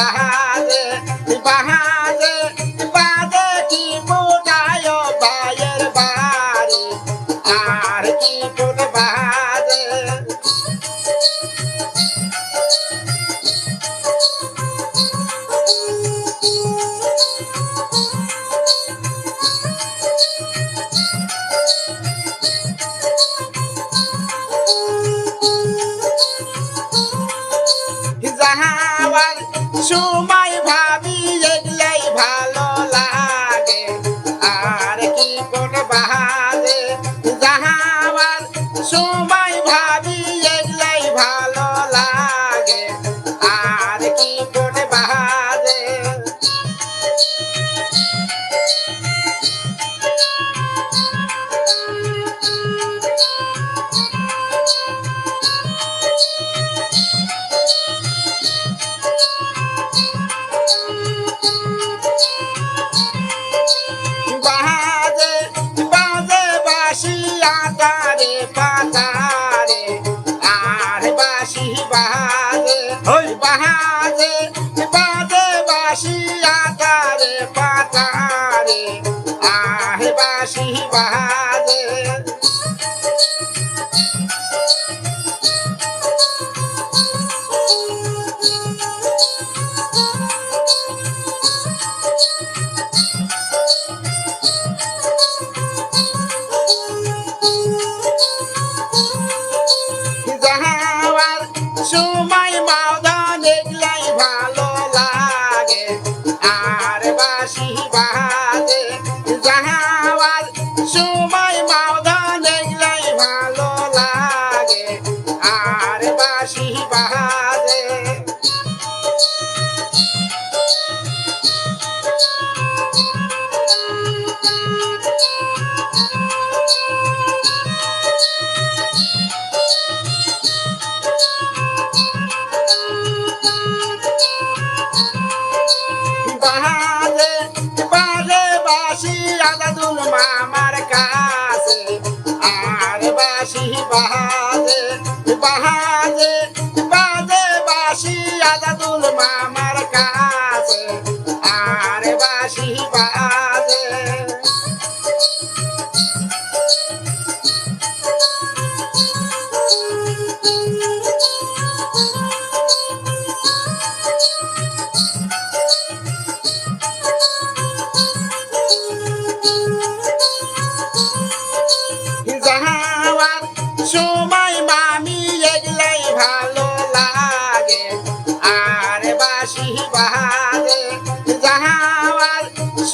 বাহাজে বাহাজে যাহাবার বাজে বাজে বাসি আকারে পাতারে। আহে বাসি বাজে। বাসি বাজে যাহার সময় মাওদা দেখলাই ভালো লাগে। আর বাসি বাজে বাজে পারে বাসি আদাদুল মামার কাছে। আর বাসি বাজে বাজে বাজে বাসি আদাদুল মামার কাছে। আর বাসি বাজে যাহার সময় মামি এগলাই ভালো লাগে। আর বাসি বাজে যাহার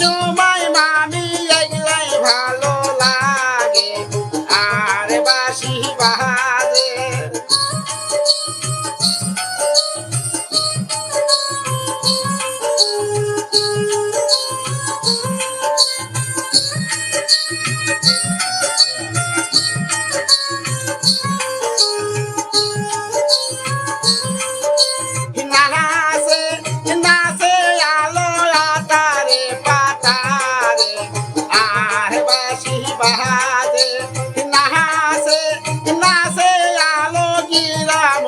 সময়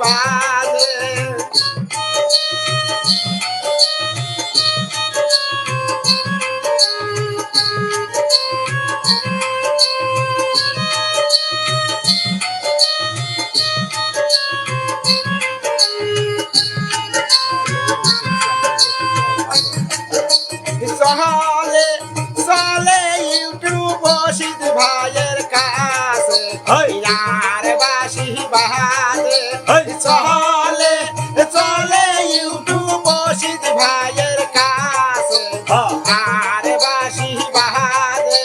বাজে সহলে চলে ইউটিউব বসিত ভাইয়ের কাছে হই। চলে চলে ইউটিউব বসিত ভাইয়ের কাছে। হ্যাঁ। আর বাসি বাহারে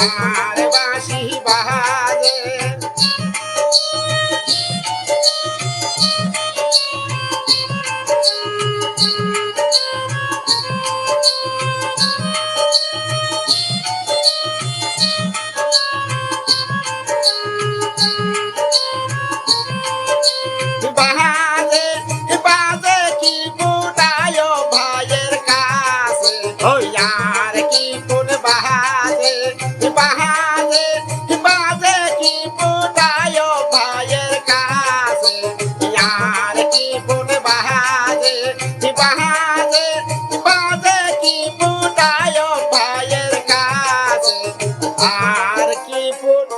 আর বাসি বাহারে বাহারে পাহাড়ে কি বাজে কি পুতায় ভাইয়ের কাছে? আর কি বোন বাহারে কি বাহারে আর কি ফুট